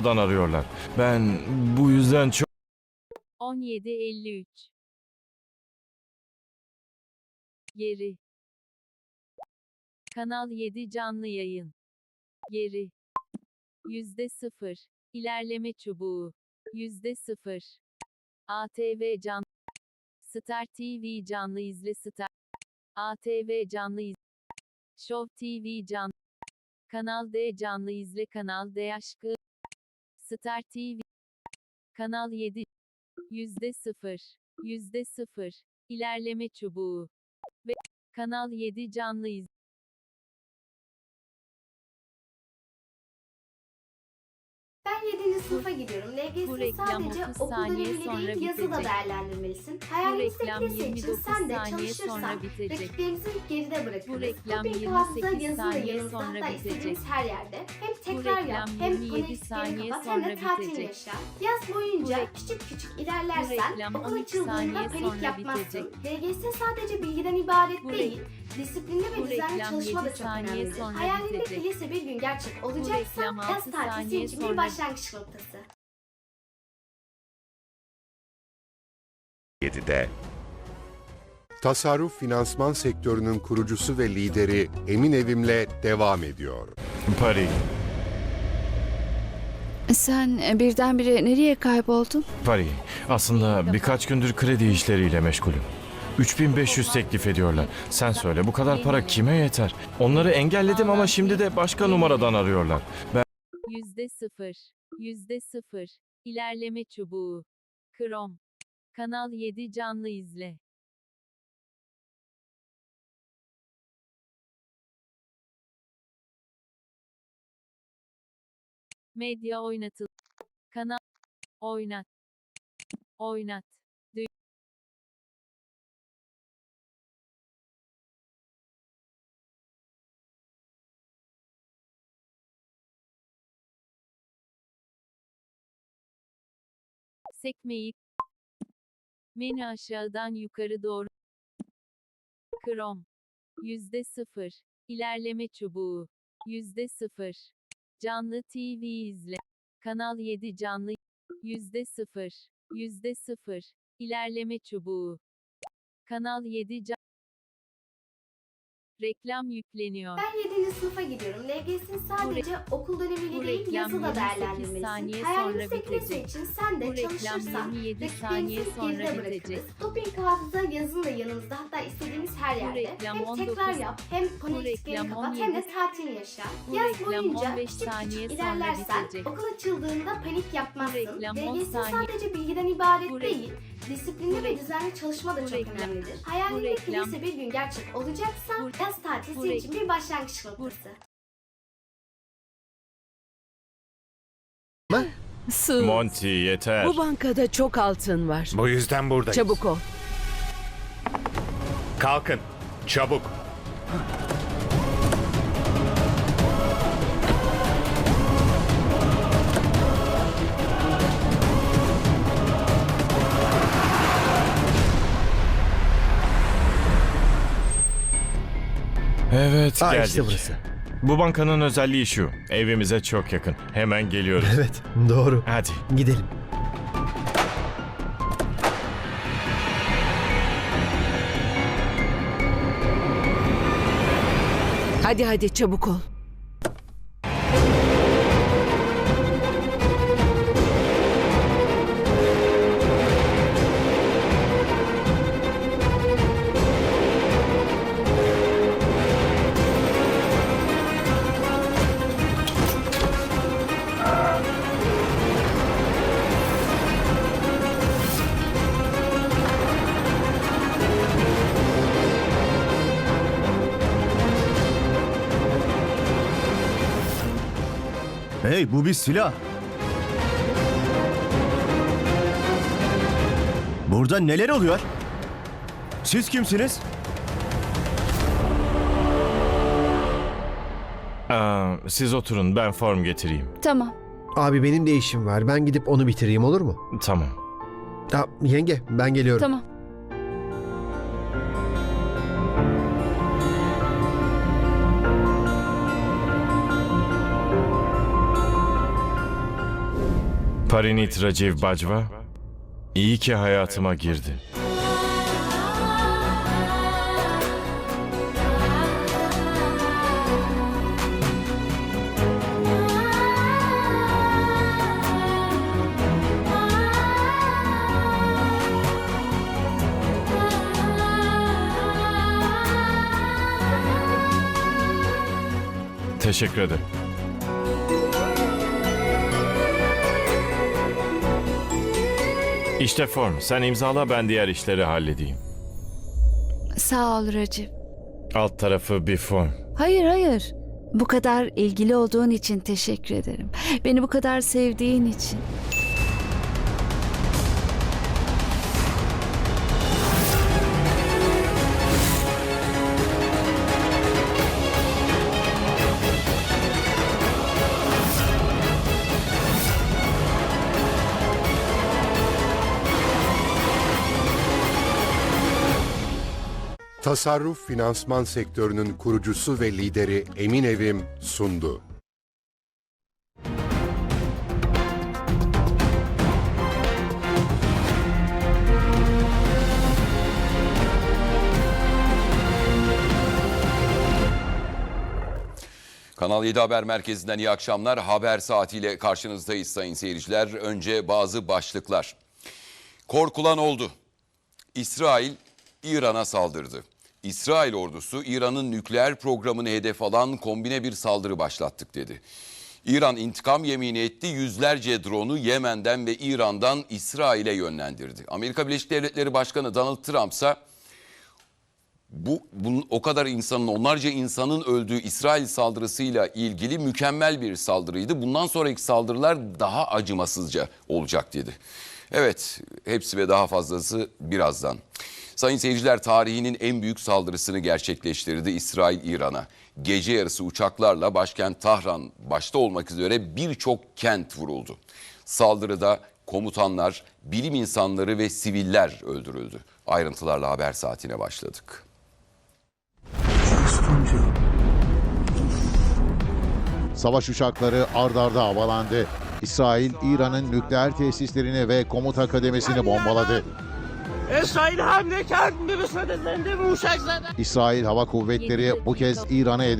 numaradan arıyorlar. Ben bu yüzden çok... 17.53 Geri. Kanal 7 canlı yayın. Geri. Yüzde sıfır. İlerleme çubuğu. Yüzde sıfır. ATV can Star TV canlı izle Star ATV canlı izle Show TV can Kanal D canlı izle Kanal D aşkı Star TV Kanal 7 Yüzde sıfır. Yüzde sıfır. İlerleme çubuğu. Ve Kanal 7 canlı iz. Sınıfa gidiyorum. Bu LGS reklam sadece 30 okul saniye dönemiyle sonra değil yazı da değerlendirmelisin. Reklam lise için 29 sen de çalışırsan rakiplerimizi geride bırakırız. Bu reklam Doping 28 hafıza yazı da sonra hatta bitecek. istediğimiz her yerde. Hem tekrar yap hem 27 konu eksiklerini saniye kapat hem de sonra tatil bitecek. yaşa. Yaz boyunca küçük küçük ilerlersen okul 13 açıldığında panik yapmazsın. LGS sadece bilgiden ibaret değil. Disiplinli ve Bu düzenli reklam çalışma da 7 çok saniye önemlidir. sonra Hayalindeki bitecek. lise bir gün gerçek olacaksa reklam yaz 6 tatili saniye senin için bir sonra- başlangıç noktası. 7'de. Tasarruf finansman sektörünün kurucusu ve lideri Emin Evim'le devam ediyor. Paris. Sen e, birdenbire nereye kayboldun? Paris. Aslında birkaç gündür kredi işleriyle meşgulüm. 3500 teklif ediyorlar. Sen söyle bu kadar para kime yeter? Onları engelledim ama şimdi de başka numaradan arıyorlar. Ben Yüzde sıfır. Yüzde sıfır. İlerleme çubuğu. Krom. Kanal 7 canlı izle. Medya oynatıl. Kanal. Oynat. Oynat. Sekmeyi. Menü aşağıdan yukarı doğru. Krom. Yüzde sıfır. İlerleme çubuğu. Yüzde sıfır. Canlı TV izle. Kanal 7 canlı. Yüzde sıfır. Yüzde sıfır. İlerleme çubuğu. Kanal 7 can... Reklam yükleniyor. Ben 7. sınıfa gidiyorum. LGS'in sadece okul dönemiyle bu değil reklam yazı da 28 değerlendirmelisin. lise bitecek. için sen de Bu çalışırsan 27 rakiplerimizi saniye sonra geride bırakırız. Doping hafıza yazın da yanımızda hatta istediğimiz her Bu yerde. hem 19 tekrar yap hem Bu eksiklerini reklam kapat hem de 17 tatil yaşa. Bu Yaz boyunca 15 küçük küçük ilerlersen okul açıldığında panik yapmazsın. reklam 10 LGS sadece bilgiden ibaret Bu re- değil. Disiplinli Bu ve düzenli çalışma da Bu çok önemlidir. Hayalindeki lise bir gün gerçek olacaksa Bu- yaz tatili bu için bir başlangıç noktası. Sığ. Monty yeter. Bu bankada çok altın var. Bu yüzden buradayız. Çabuk ol. Kalkın. Çabuk. Evet Aa, geldik. işte burası. Bu bankanın özelliği şu. Evimize çok yakın. Hemen geliyoruz. Evet, doğru. Hadi. Gidelim. Hadi hadi çabuk ol. Hey, bu bir silah. Burada neler oluyor? Siz kimsiniz? Aa, siz oturun ben form getireyim. Tamam. Abi benim de işim var. Ben gidip onu bitireyim olur mu? Tamam. Ya, yenge ben geliyorum. Tamam. Parinit Rajiv Bajwa iyi ki hayatıma girdi. Teşekkür ederim. İşte form. Sen imzala ben diğer işleri halledeyim. Sağ ol Raciv. Alt tarafı bir form. Hayır hayır. Bu kadar ilgili olduğun için teşekkür ederim. Beni bu kadar sevdiğin için. Tasarruf finansman sektörünün kurucusu ve lideri Emin Evim sundu. Kanal 7 Haber Merkezi'nden iyi akşamlar. Haber saatiyle karşınızdayız sayın seyirciler. Önce bazı başlıklar. Korkulan oldu. İsrail İran'a saldırdı. İsrail ordusu İran'ın nükleer programını hedef alan kombine bir saldırı başlattık dedi. İran intikam yemini etti. Yüzlerce drone'u Yemen'den ve İran'dan İsrail'e yönlendirdi. Amerika Birleşik Devletleri Başkanı Donald Trump ise bu bunun o kadar insanın onlarca insanın öldüğü İsrail saldırısıyla ilgili mükemmel bir saldırıydı. Bundan sonraki saldırılar daha acımasızca olacak dedi. Evet, hepsi ve daha fazlası birazdan. Sayın seyirciler tarihinin en büyük saldırısını gerçekleştirdi İsrail İran'a. Gece yarısı uçaklarla başkent Tahran başta olmak üzere birçok kent vuruldu. Saldırıda komutanlar, bilim insanları ve siviller öldürüldü. Ayrıntılarla haber saatine başladık. Savaş uçakları ard arda havalandı. İsrail, İran'ın nükleer tesislerini ve komuta kademesini bombaladı. İsrail hamle kar müsaadelerinde bu uçaklara. İsrail Hava Kuvvetleri bu kez İran'a hedef